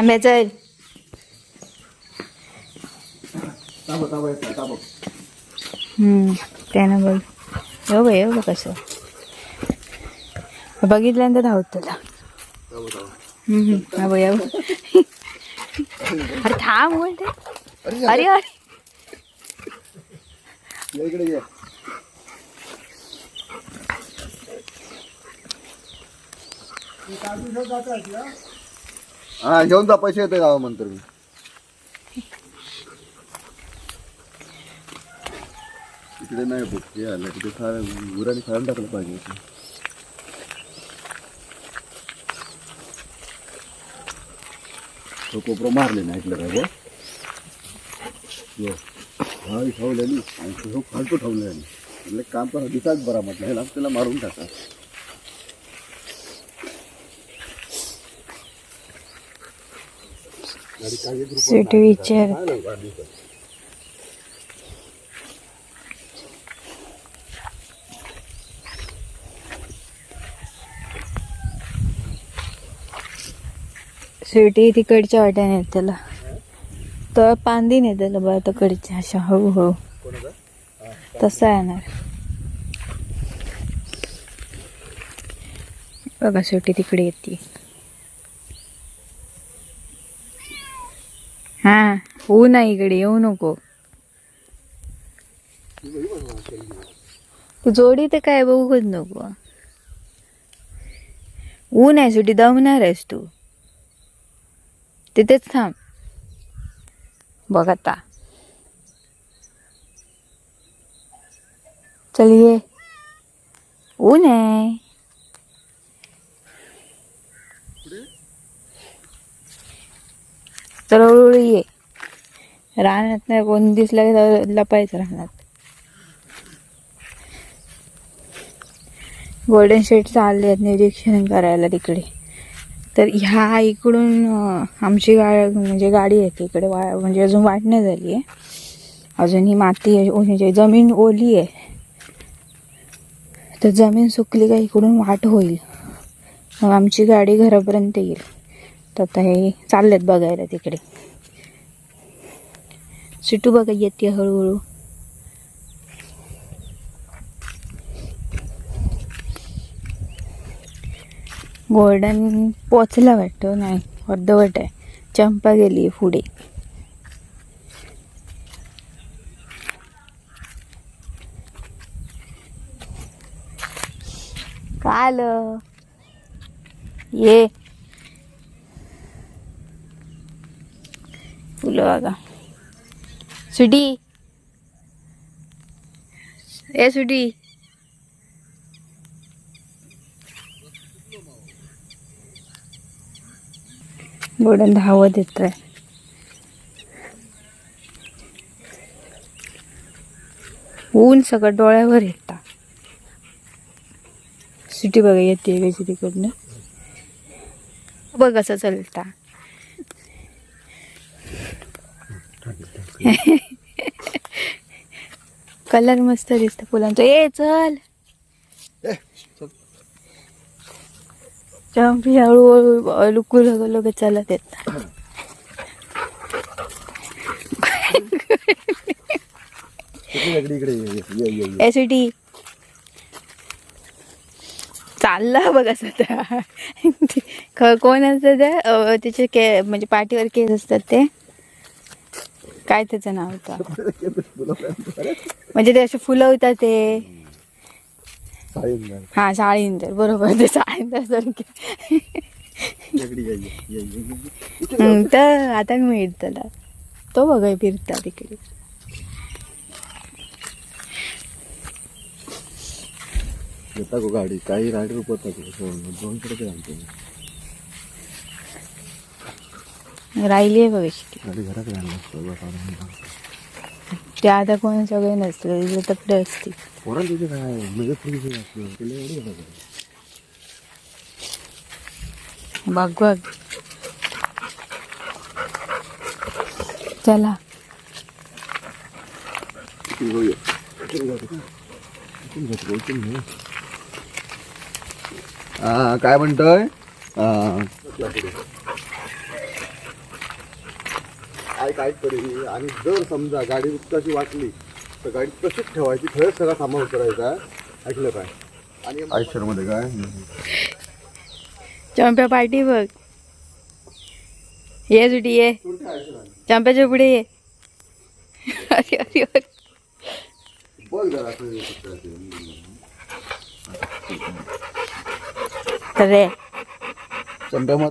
आंब्या चल ताबो ताबो येत ताबो. हम्म, त्यानं बघ. हो बघ कसं. बघितल्यानंतर धावत तुला. हा बघ या. अरे थांब बोलते अरे अरे अरे. ये इकडे ये. हा घेऊन जा पैसे येते गावा म्हणतो मी तिकडे नाही बघ आलं तिथे खा गुराने खायला टाकलं पाहिजे होतं. तो कोपरा मारले नाही ऐकलं काय बघ यो. हा ठेवलेली आणि तो फालतू ठेवलेली म्हटलं काम करा दिसाच बरा म्हटलं ह्याला त्याला मारून टाका स्वीट विचार स्वीटी तिकडच्या वाट्याने येत त्याला. तर पांदी नाही त्याला बा तिकडच्या अशा हळूहळू. तसा येणार. बघा शेवटी तिकडे येते. हा ऊन आहे इकडे येऊ नको तू जोडी तर काय बघूच नको ऊन आहे सुटी दमणार आहेस तू तिथेच थांब बघ आता चल ये ऊन आहे तर हळूहळू ये राहण्यात नाही कोण दिसलं की लपायचं राहण्यात गोल्डन शेट चालले आहेत निरीक्षण करायला तिकडे. तर ह्या इकडून आमची गा म्हणजे गाडी आहे इकडे वा म्हणजे अजून वाट नाही झाली आहे. अजून ही माती आहे, म्हणजे जमीन ओली आहे. तर जमीन सुकली का इकडून वाट होईल. मग आमची गाडी घरापर्यंत येईल. तर आता हे चाललेत बघायला तिकडे. सिटू बघा येते हळूहळू. गोल्डन पोचला वाटतो नाही अर्धवट आहे. चंपा गेली पुढे. काल ये. फुलं बघा. सुटी ए सुटी गोडन धावत येत आहे ऊन सगळं डोळ्यावर येता. सुटी बघा येते तिकडनं बघ कसं चालता. कलर मस्त दिसतं फुलांचा. ए चल. चंपी हळूहळू लुकू लोक चालत येत. इकडे इकडे इकडे ये, ये, ये, ये, ये. ए सिटी चालला बघ ख- कोण असतं त्या त्याचे के म्हणजे पाठीवर केस असतात ते. काय त्याचं नाव होतं? म्हणजे ते असे फुलवतात ते. हा साळींदर बरोबर ते साळींदर सारखे तर आता मिळत त्याला तो बघाय फिरता तिकडे. गाडी. काही रायडर उपरतात दोन कडे आणतो राहिली आहे बघ असतं. ते आता कोण सगळे नसतं तकडे असते म्हणजे तुला एवढी बघा बघ बघ. चला. काय म्हणतोय हा. ऐक ऐक तरी. आणि जर समजा गाडी अशी वाटली तर गाडी तशीच ठेवायची. खरंच सगळा सामान उतरायचा ऐकलं काय? आणि आयुष्यामध्ये काय? चंप्या पार्टी बघ. ये सुटी ये. चंप्याच्या पुढे ये. अरे हे चंप्या मग